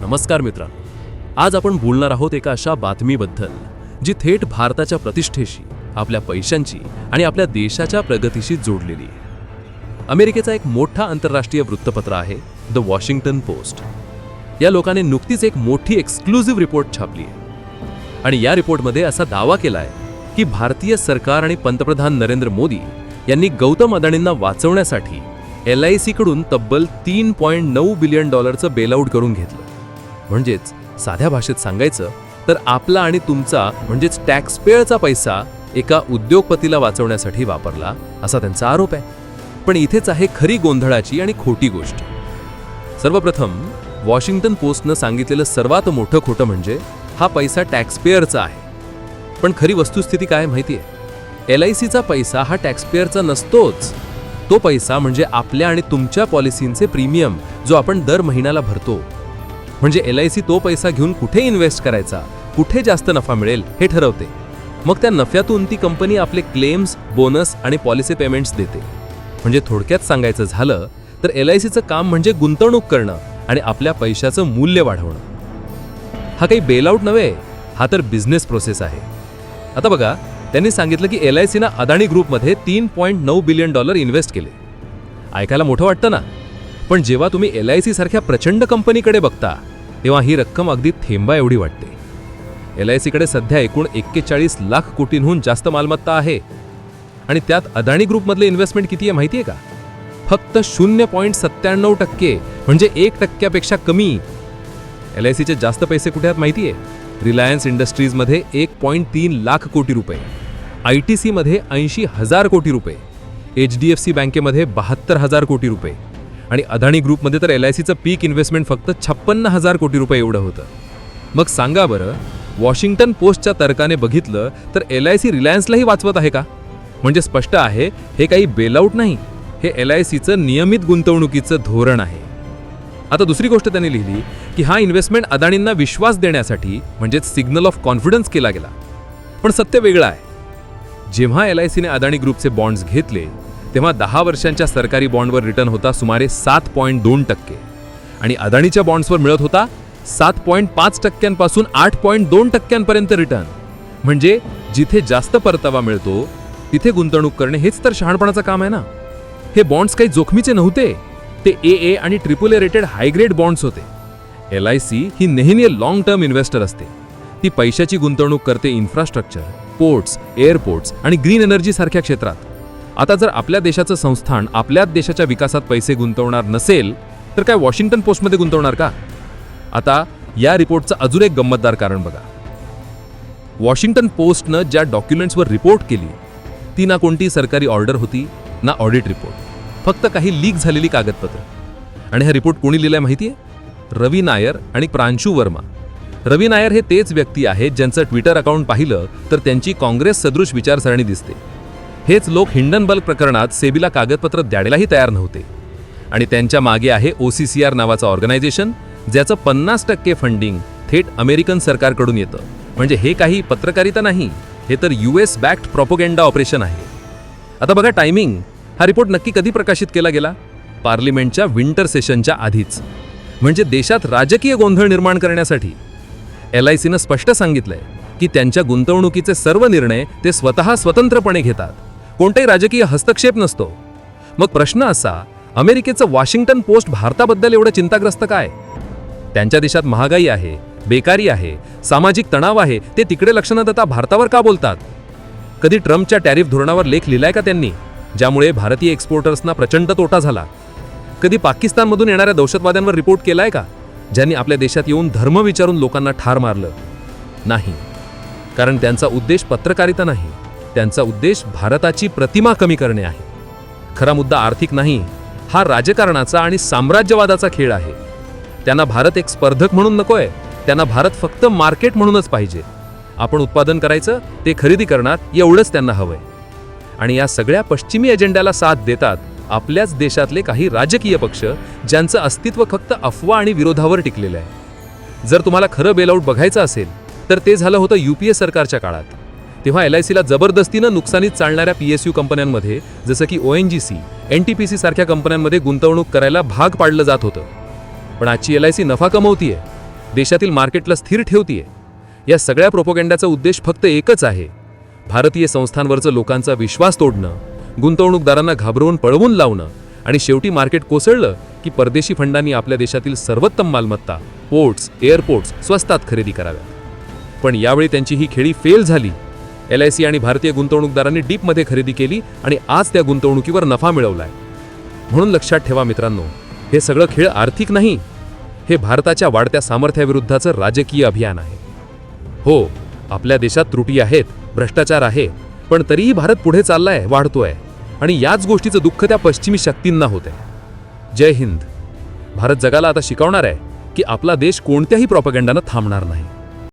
नमस्कार मित्रांनो. आज आपण बोलणार आहोत एका अशा बातमीबद्दल जी थेट भारताच्या प्रतिष्ठेशी आपल्या पैशांची आणि आपल्या देशाच्या प्रगतीशी जोडलेली आहे. अमेरिकेचा एक मोठा आंतरराष्ट्रीय वृत्तपत्र आहे द वॉशिंग्टन पोस्ट या लोकांनी नुकतीच एक मोठी एक्सक्लुझिव्ह रिपोर्ट छापली आहे. आणि या रिपोर्टमध्ये असा दावा केला आहे की भारतीय सरकार आणि पंतप्रधान नरेंद्र मोदी यांनी गौतम अदाणींना वाचवण्यासाठी एल आय सीकडून तब्बल तीन पॉईंट नऊ बिलियन डॉलरचं बेलआउट करून घेतलं. म्हणजेच साध्या भाषेत सांगायचं तर आपला आणि तुमचा म्हणजेच टॅक्सपेअरचा पैसा एका उद्योगपतीला वाचवण्यासाठी वापरला असा त्यांचा आरोप आहे. पण इथेच आहे खरी गोंधळाची आणि खोटी गोष्ट. सर्वप्रथम वॉशिंग्टन पोस्टनं सांगितलेलं सर्वात मोठं खोटं म्हणजे हा पैसा टॅक्सपेअरचा आहे. पण खरी वस्तुस्थिती काय माहिती आहे एल आय सीचा पैसा हा टॅक्सपेअरचा नसतोच. तो पैसा म्हणजे आपल्या आणि तुमच्या पॉलिसींचे प्रीमियम जो आपण दर महिन्याला भरतो. म्हणजे एल आय सी तो पैसा घेऊन कुठे इन्व्हेस्ट करायचा? कुठे जास्त नफा मिळेल? हे ठरवते. मग त्या नफ्यातून ती कंपनी आपले क्लेम्स बोनस आणि पॉलिसी पेमेंट्स देते. म्हणजे थोडक्यात सांगायचं झालं तर एल आय सीचं काम म्हणजे गुंतवणूक करणं आणि आपल्या पैशाचं मूल्य वाढवणं. हा काही बेलआउट नव्हे हा तर बिझनेस प्रोसेस आहे. आता बघा त्यांनी सांगितलं की एल आय सीनं अदाणी ग्रुपमध्ये तीन पॉईंट नऊ बिलियन डॉलर इन्व्हेस्ट केले. ऐकायला मोठं वाटतं ना? पण जेव्हा तुम्ही एल आय सीसारख्या प्रचंड कंपनीकडे बघता तेव्हा ही रक्कम अगदी थेंबा एवढी वाटते. एल आय सीकडे सध्या एकूण एक्केचाळीस लाख कोटींहून जास्त मालमत्ता आहे. आणि त्यात अदाणी ग्रुपमधले इन्व्हेस्टमेंट किती आहे माहिती आहे का? फक्त शून्य पॉईंट सत्त्याण्णव टक्के म्हणजे एक टक्क्यापेक्षा कमी. एल आय सीचे जास्त पैसे कुठे आहेत माहिती आहे रिलायन्स इंडस्ट्रीजमध्ये एक पॉईंट तीन लाख कोटी रुपये. आय टी सीमध्ये ऐंशी हजार कोटी रुपये. एच डी एफ सी बँकेमध्ये बहात्तर हजार कोटी रुपये. आणि अदाणी ग्रुपमध्ये तर एल आय सीचं पीक इन्व्हेस्टमेंट फक्त छप्पन्न हजार कोटी रुपये एवढं होतं. मग सांगा बरं वॉशिंग्टन पोस्टच्या तर्काने बघितलं तर एल आय सी रिलायन्सलाही वाचवत आहे का? म्हणजे स्पष्ट आहे हे काही बेलआउट नाही हे एल आय सीचं नियमित गुंतवणुकीचं धोरण आहे. आता दुसरी गोष्ट त्यांनी लिहिली की हा इन्व्हेस्टमेंट अदाणींना विश्वास देण्यासाठी म्हणजेच सिग्नल ऑफ कॉन्फिडन्स केला गेला. पण सत्य वेगळं आहे. जेव्हा एल आय सीने अदाणी ग्रुपचे बॉन्ड्स घेतले तेव्हा दहा वर्षांच्या सरकारी बॉन्डवर रिटर्न होता सुमारे सात पॉईंट दोन टक्के. आणि अदाणीच्या बॉन्ड्सवर मिळत होता सात पॉईंट पाच टक्क्यांपासून आठ पॉईंट दोन टक्क्यांपर्यंत रिटर्न. म्हणजे जिथे जास्त परतावा मिळतो तिथे गुंतवणूक करणे हेच तर शहाणपणाचं काम आहे ना? हे बॉन्ड्स काही जोखमीचे नव्हते. ते ए ए आणि triple A rated high grade bonds होते. एल आय सी ही नेहमी लॉंग टर्म इन्व्हेस्टर असते. ती पैशाची गुंतवणूक करते इन्फ्रास्ट्रक्चर पोर्ट्स एअरपोर्ट्स आणि ग्रीन एनर्जी सारख्या क्षेत्रात. आता जर आपल्या देशाचं संस्थान आपल्याच देशाच्या विकासात पैसे गुंतवणार नसेल तर काय वॉशिंग्टन पोस्टमध्ये गुंतवणार का? आता या रिपोर्टचं अजून एक गंमतदार कारण बघा. वॉशिंग्टन पोस्टनं ज्या डॉक्युमेंट्सवर रिपोर्ट केली ती ना कोणती सरकारी ऑर्डर होती ना ऑडिट रिपोर्ट. फक्त काही लीक झालेली कागदपत्र. आणि हा रिपोर्ट कोणी लिहिलाय माहिती आहे रवी नायर आणि प्रांशू वर्मा. रवी नायर हे तेच व्यक्ती आहेत ज्यांचं ट्विटर अकाउंट पाहिलं तर त्यांची काँग्रेस सदृश विचारसरणी दिसते. हेच लोक हिंडनबल्क प्रकरणात सेबीला कागदपत्र द्यायलाही तयार नव्हते. आणि त्यांच्या मागे आहे ओ सी सी आर नावाचं ऑर्गनायझेशन ज्याचं पन्नास टक्के फंडिंग थेट अमेरिकन सरकारकडून येतं. म्हणजे हे काही पत्रकारिता नाही हे तर U S backed propaganda operation आहे. आता बघा टायमिंग. हा रिपोर्ट नक्की कधी प्रकाशित केला गेला? पार्लिमेंटच्या विंटर सेशनच्या आधीच. म्हणजे देशात राजकीय गोंधळ निर्माण करण्यासाठी. एल आय सीनं स्पष्ट सांगितलंय की त्यांच्या गुंतवणुकीचे सर्व निर्णय ते स्वतः स्वतंत्रपणे घेतात. कोणताही राजकीय हस्तक्षेप नसतो. मग प्रश्न असा अमेरिकेचं वॉशिंग्टन पोस्ट भारताबद्दल एवढं चिंताग्रस्त काय? त्यांच्या देशात महागाई आहे बेकारी आहे सामाजिक तणाव आहे ते तिकडे लक्ष न देता भारतावर का बोलतात? कधी ट्रम्पच्या टॅरिफ धोरणावर लेख लिहिलाय का त्यांनी ज्यामुळे भारतीय एक्सपोर्टर्सना प्रचंड तोटा झाला? कधी पाकिस्तानमधून येणाऱ्या दहशतवाद्यांवर रिपोर्ट केलाय का ज्यांनी आपल्या देशात येऊन धर्म विचारून लोकांना ठार मारलं? नाही. कारण त्यांचा उद्देश पत्रकारिता नाही. त्यांचा उद्देश भारताची प्रतिमा कमी करणे आहे. खरा मुद्दा आर्थिक नाही हा राजकारणाचा आणि साम्राज्यवादाचा खेळ आहे. त्यांना भारत एक स्पर्धक म्हणून नकोय त्यांना भारत फक्त मार्केट म्हणूनच पाहिजे. आपण उत्पादन करायचं ते खरेदी करणार एवढंच त्यांना हवंय. आणि या सगळ्या पश्चिमी एजेंड्याला साथ देतात आपल्याच देशातले काही राजकीय पक्ष ज्यांचं अस्तित्व फक्त अफवा आणि विरोधावर टिकलेलं आहे. जर तुम्हाला खरं बेलआउट बघायचं असेल तर ते झालं होतं युपीए सरकारच्या काळात. तेव्हा एल आय सीला जबरदस्तीनं नुकसानीत चालणाऱ्या पी एस यू कंपन्यांमध्ये जसं की O N G C N T P C सारख्या कंपन्यांमध्ये गुंतवणूक करायला भाग पाडलं जात होतं. पण आजची एल आय सी नफा कमवतीये देशातील मार्केटला स्थिर ठेवतीये. या सगळ्या प्रोपोगेंडाचा उद्देश फक्त एकच आहे भारतीय संस्थांवरचं लोकांचा विश्वास तोडणं गुंतवणूकदारांना घाबरवून पळवून लावणं आणि शेवटी मार्केट कोसळलं की परदेशी फंडांनी आपल्या देशातील सर्वोत्तम मालमत्ता पोर्ट्स एअरपोर्ट्स स्वस्तात खरेदी कराव्यात. पण यावेळी त्यांची ही खेळी फेल झाली. एल आय सी आणि भारतीय गुंतवणूकदारांनी डीपमध्ये खरेदी केली आणि आज त्या गुंतवणुकीवर नफा मिळवलाय. म्हणून लक्षात ठेवा मित्रांनो हे सगळं खेळ आर्थिक नाही हे भारताच्या वाढत्या सामर्थ्याविरुद्धचं राजकीय अभियान आहे. हो आपल्या देशात त्रुटी आहेत भ्रष्टाचार आहे पण तरीही भारत पुढे चाललाय वाढतोय आणि याच गोष्टीचं दुःख त्या पश्चिमी शक्तींना होत आहे जय हिंद. भारत जगाला आता शिकवणार आहे की आपला देश कोणत्याही प्रॉपगंडानं थांबणार नाही.